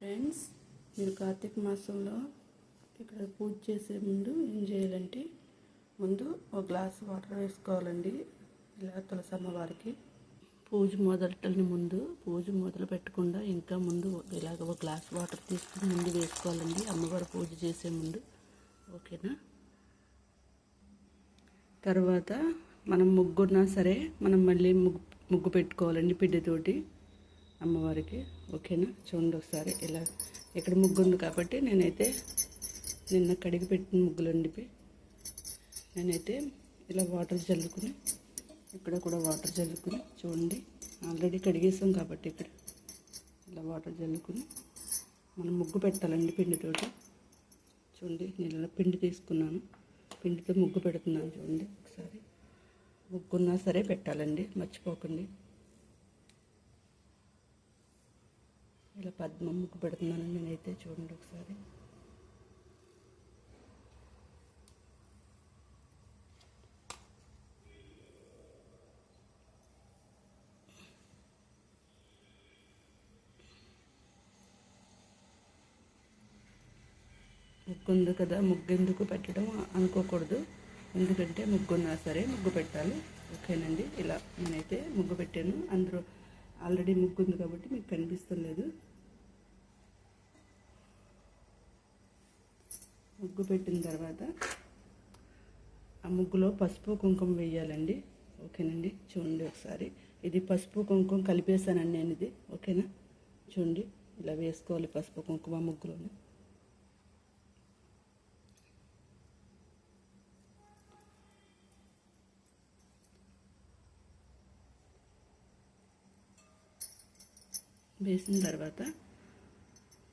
Friends మీరు కార్తీక మాసంలో ఇక్కడ పూజ చేసే ముందు ఏం చేయాలంటే ముందు ఒక గ్లాస్ వాటర్ వేసుకోవాలండి. ఇలా తులసి అమ్మవారికి పూజ మొదలటని ముందు పూజ మొదలు పెట్టకుండా ఇంకా ముందు ఇలాగ ఒక గ్లాస్ వాటర్ తీసుకుని ముందు వేసుకోవాలండి. అమ్మవారి పూజ చేసే ముందు. ఓకేనా? తర్వాత మనం ముగ్గున్నా సరే మనం మళ్ళీ ముగ్గు ముగ్గు పెట్టుకోవాలండి పిండితోటి. అమ్మవారికి ఓకేనా? చూడండి ఒకసారి ఇలా ఇక్కడ ముగ్గు ఉంది కాబట్టి నేనైతే నిన్న కడిగి పెట్టిన ముగ్గులు వండిపి నేనైతే ఇలా వాటర్ చల్లుకుని ఇక్కడ కూడా వాటర్ చల్లుకుని చూడండి. ఆల్రెడీ కడిగేసాం కాబట్టి ఇక్కడ ఇలా వాటర్ చల్లుకుని మనం ముగ్గు పెట్టాలండి పిండితోటి. చూడండి నేను ఇలా పిండి తీసుకున్నాను. పిండితో ముగ్గు పెడుతున్నాను చూడండి. ఒకసారి ముగ్గున్నా సరే పెట్టాలండి మర్చిపోకండి. ఇలా పద్మ ముగ్గు పెడుతున్నాను నేనైతే చూడండి ఒకసారి. ముగ్గు ఉంది కదా ముగ్గు ఎందుకు పెట్టడం అనుకోకూడదు. ఎందుకంటే ముగ్గున్నా సరే ముగ్గు పెట్టాలి. ఓకేనండి ఇలా నేనైతే ముగ్గు పెట్టాను. అందరూ ఆల్రెడీ ముగ్గు ఉంది కాబట్టి మీకు కనిపిస్తలేదు. ముగ్గు పెట్టిన తర్వాత ఆ ముగ్గులో పసుపు కుంకుమ వేయాలండి ఓకేనండి? చూడండి ఒకసారి. ఇది పసుపు కుంకుమ కలిపేసానండి నేను ఇది ఓకేనా? చూడండి. ఇలా వేసుకోవాలి పసుపు కుంకుమ ముగ్గులోనే. వేసిన తర్వాత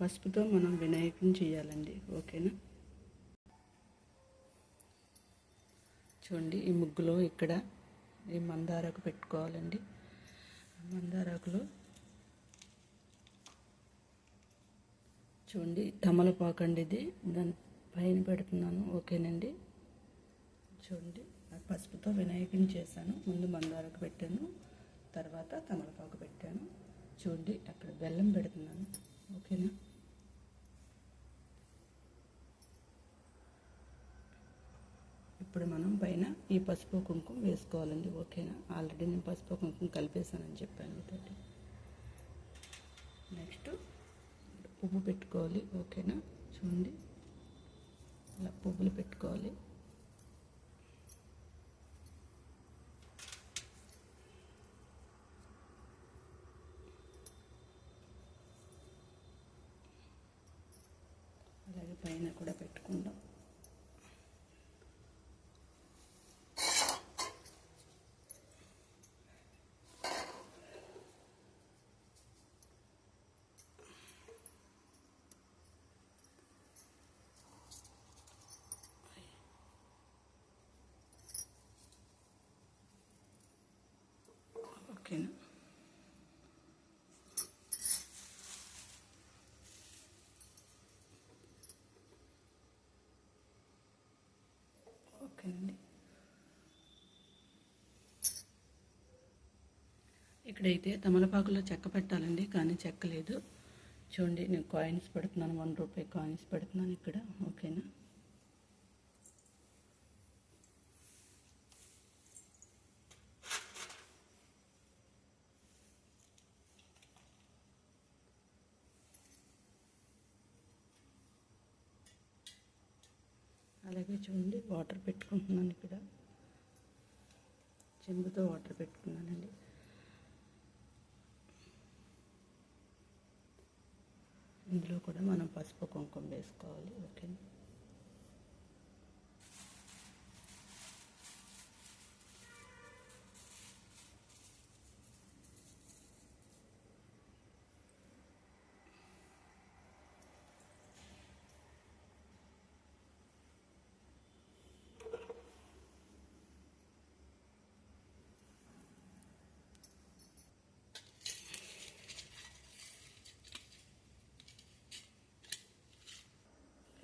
పసుపుతో మనం వినాయకుని చేయాలండి. ఓకేనా? చూడండి ఈ ముగ్గులో ఇక్కడ ఈ మందారకు పెట్టుకోవాలండి. మందారాకులో చూడండి తమలపాకు అండి ఇది దాని పైన పెడుతున్నాను. ఓకేనండి. చూడండి పసుపుతో వినాయకుని చేశాను. ముందు మందారకు పెట్టాను. తర్వాత తమలపాకు పెట్టాను. చూడండి అక్కడ బెల్లం పెడుతున్నాను. ఓకేనా? ఇప్పుడు మనం పైన ఈ పసుపు కుంకుమ వేసుకోవాలండి ఓకేనా? ఆల్రెడీ నేను పసుపు కుంకుమ కలిపేశానని చెప్పాను మీతోటి నెక్స్ట్ పువ్వు పెట్టుకోవాలి ఓకేనా? చూడండి. ఇలా పువ్వులు పెట్టుకోవాలి. అలాగే పైన కూడా పెట్టుకుందాం ఓకేనా ఓకేనండి ఇక్కడైతే తమలపాకులో చెక్క పెట్టాలండి కానీ చెక్క లేదు. చూడండి నేను కాయిన్స్ పెడుతున్నాను వన్ రూపాయి కాయిన్స్ పెడుతున్నాను ఇక్కడ ఓకేనా? అలాగే చూడండి వాటర్ పెట్టుకుంటున్నాను ఇక్కడ. చెంబుతో వాటర్ పెట్టుకున్నానండి. ఇందులో కూడా మనం పసుపు కుంకుమ వేసుకోవాలి ఓకే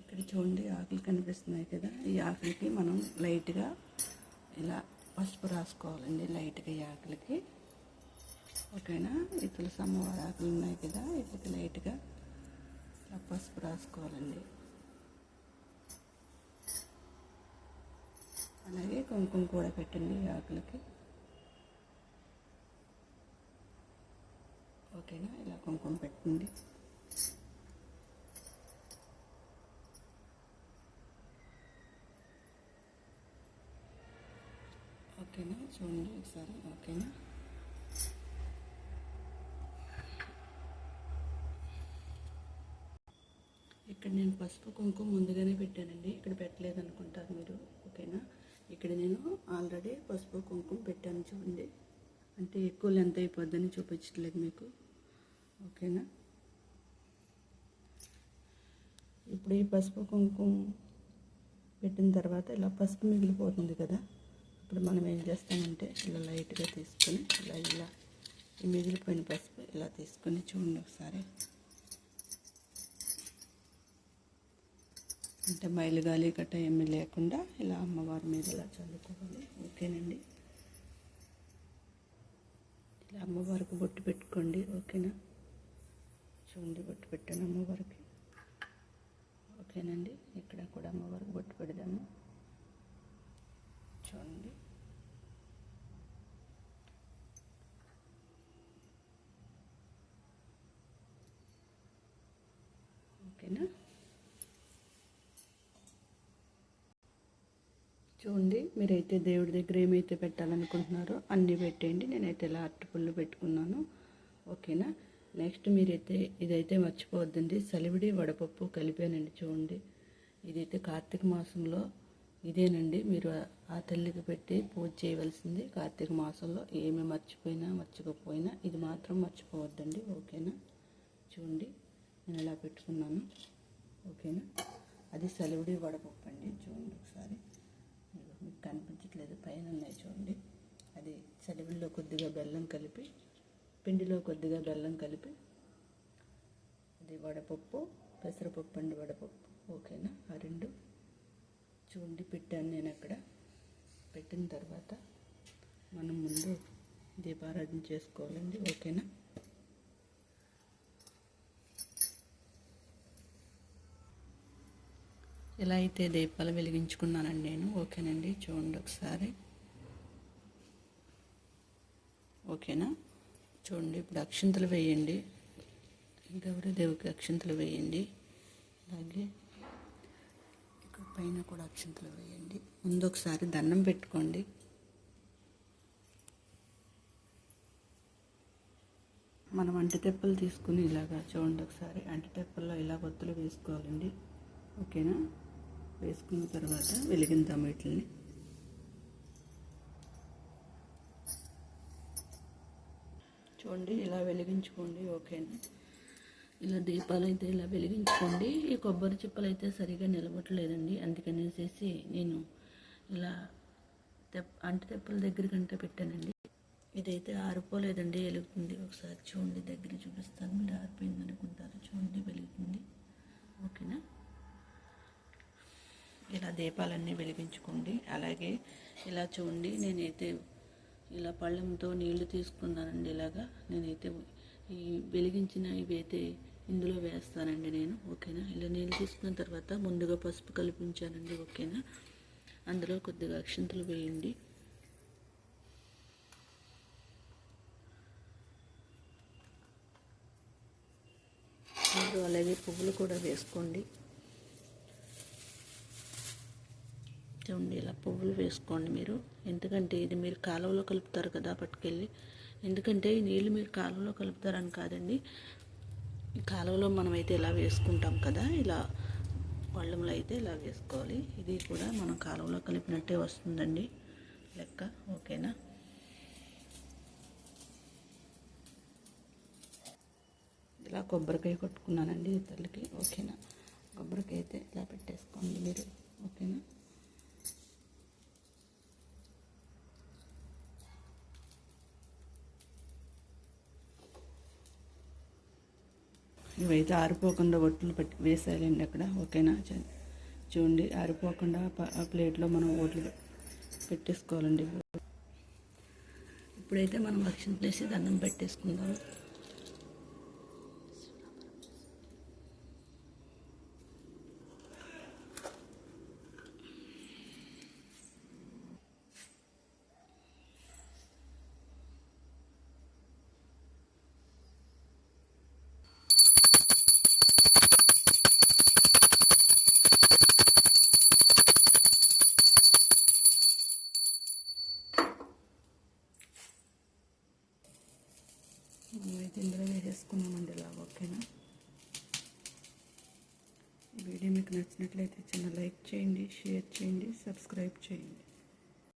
ఇక్కడ చూడండి ఆకులు కనిపిస్తున్నాయి కదా. ఈ ఆకులకి మనం లైట్గా ఇలా పసుపు రాసుకోవాలండి లైట్గా ఈ ఆకులకి. ఓకేనా? ఈ తులసి అమ్మవారి ఆకులు ఉన్నాయి కదా వీటికి లైట్గా పసుపు రాసుకోవాలండి. అలాగే కుంకుమ కూడా పెట్టండి ఈ ఆకులకి. ఓకేనా? ఇలా కుంకుమ పెట్టండి. ఓకేనా? చూడండి ఒకసారి ఓకేనా? ఇక్కడ నేను పసుపు కుంకుమ ముందుగానే పెట్టానండి. ఇక్కడ పెట్టలేదు అనుకుంటారు మీరు. ఓకేనా? ఇక్కడ నేను ఆల్రెడీ పసుపు కుంకుమ పెట్టాను చూడండి. అంటే ఎక్కువ లెంత్ అయిపోద్దని చూపించట్లేదు మీకు. ఓకేనా? ఇప్పుడు ఈ పసుపు కుంకుమ పెట్టిన తర్వాత ఇలా పసుపు మిగిలిపోతుంది కదా? ఇప్పుడు మనం ఏం చేస్తామంటే ఇలా లైట్గా తీసుకొని ఇలా ఇలా ఈ మిగిలిపోయిన పసుపు ఇలా తీసుకొని చూడండి ఒకసారి. అంటే మైలు గాలి గట్ట ఏమీ లేకుండా ఇలా అమ్మవారి మీద ఇలా చల్లుకోవాలి. ఓకేనండి? ఇలా అమ్మవారికి బొట్టు పెట్టుకోండి. ఓకేనా? చూడండి బొట్టు పెట్టాను అమ్మవారికి. ఓకేనండి? ఇక్కడ కూడా అమ్మవారికి బొట్టు పెడదాము. చూడండి ఓకేనా చూడండి మీరైతే దేవుడి దగ్గర ఏమైతే పెట్టాలనుకుంటున్నారో అన్నీ పెట్టేయండి. నేనైతే ఇలా అరటిపళ్ళు పెట్టుకున్నాను. ఓకేనా? నెక్స్ట్ మీరైతే ఇదైతే మర్చిపోవద్దండి. సలివిడి వడపప్పు కలిపానండి చూడండి. ఇదైతే కార్తీక మాసంలో ఇదేనండి. మీరు ఆ తల్లికి పెట్టి పూజ చేయవలసింది కార్తీక మాసంలో. ఏమి మర్చిపోయినా మర్చిపోయినా ఇది మాత్రం మర్చిపోవద్దండి. ఓకేనా? చూడండి నేను ఇలా పెట్టుకున్నాను. ఓకేనా? అది సలివిడి వడపప్పు అండి. చూడండి ఒకసారి. మీకు కనిపించట్లేదు. పైన ఉన్నాయి చూడండి. అది చలివిల్లో కొద్దిగా బెల్లం కలిపి పిండిలో కొద్దిగా బెల్లం కలిపి అది వడపప్పు పెసరపప్పు అండి వడపప్పు. ఓకేనా? ఆ రెండు చూడండి పెట్టాను నేను అక్కడ. పెట్టిన తర్వాత మనం ముందు దీపారాధన చేసుకోవాలండి. ఓకేనా? ఇలా అయితే దీపాలు వెలిగించుకున్నానండి నేను. ఓకేనండి చూడండి ఒకసారి. ఓకేనా? చూడండి ఇప్పుడు అక్షింతలు వేయండి. గౌరీదేవికి అక్షింతలు వేయండి. అలాగే ఇక్కడ పైన కూడా అక్షింతలు వేయండి. ముందు ఒకసారి దండం పెట్టుకోండి. మనం అంటితెప్పలు తీసుకుని ఇలాగా చూడండి ఒకసారి. అంటితెప్పల్లో ఇలా ఒత్తులు వేసుకోవాలండి. ఓకేనా? వేసుకున్న తర్వాత వెలిగిద్దాం వీటిని చూడండి ఇలా వెలిగించుకోండి ఓకేనా? ఇలా దీపాలు అయితే ఇలా వెలిగించుకోండి. ఈ కొబ్బరి చిప్పలు అయితే సరిగా నిలబట్టలేదండి అందుకనేసేసి నేను ఇలా తెప్ప అంటి తెప్పల దగ్గర కంటే పెట్టానండి. ఇదైతే ఆరిపోలేదండి వెలుగుతుంది. ఒకసారి చూడండి దగ్గర చూపిస్తాను. మీరు ఆరిపోయింది అనుకుంటారు చూడండి వెలుగుతుంది. ఓకేనా? ఇలా దీపాలన్నీ వెలిగించుకోండి. అలాగే ఇలా చూడండి నేనైతే ఇలా పళ్ళెంతో నీళ్ళు తీసుకున్నానండి ఇలాగా. నేనైతే ఈ వెలిగించిన ఇవైతే ఇందులో వేస్తానండి నేను ఓకేనా? ఇలా నీళ్ళు తీసుకున్న తర్వాత ముందుగా పసుపు కల్పించానండి ఓకేనా? అందులో కొద్దిగా అక్షింతలు వేయండి. అలాగే పువ్వులు కూడా వేసుకోండి. చూడండి ఇలా పువ్వులు వేసుకోండి మీరు. ఎందుకంటే ఇది మీరు కాలువలో కలుపుతారు కదా పట్టుకెళ్ళి. ఎందుకంటే ఈ నీళ్ళు మీరు కాలువలో కలుపుతారని కాదండి. కాలువలో మనమైతే ఇలా వేసుకుంటాం కదా. ఇలా పళ్ళెంలో అయితే ఇలా వేసుకోవాలి. ఇది కూడా మనం కాలువలో కలిపినట్టే వస్తుందండి. లెక్క ఓకేనా? ఇలా కొబ్బరికాయ కొట్టుకున్నానండి తల్లికి ఓకేనా? కొబ్బరికాయ అయితే ఇలా పెట్టేసుకోండి మీరు ఓకేనా? ఇవైతే ఆరిపోకుండా ఒట్లు పెట్టి వేసేయాలండి అక్కడ. ఓకేనా? చూడండి ఆరిపోకుండా ఆ ప్లేట్లో మనం ఓట్లు పెట్టేసుకోవాలండి. ఇప్పుడైతే మనం లక్ష్యం ప్లేసి దండం పెట్టేసుకుందాం వేసేసుకున్నామండి ఇలా ఓకేనా ఈ వీడియో మీకు నచ్చినట్లయితే చిన్న లైక్ చేయండి షేర్ చేయండి సబ్స్క్రైబ్ చేయండి.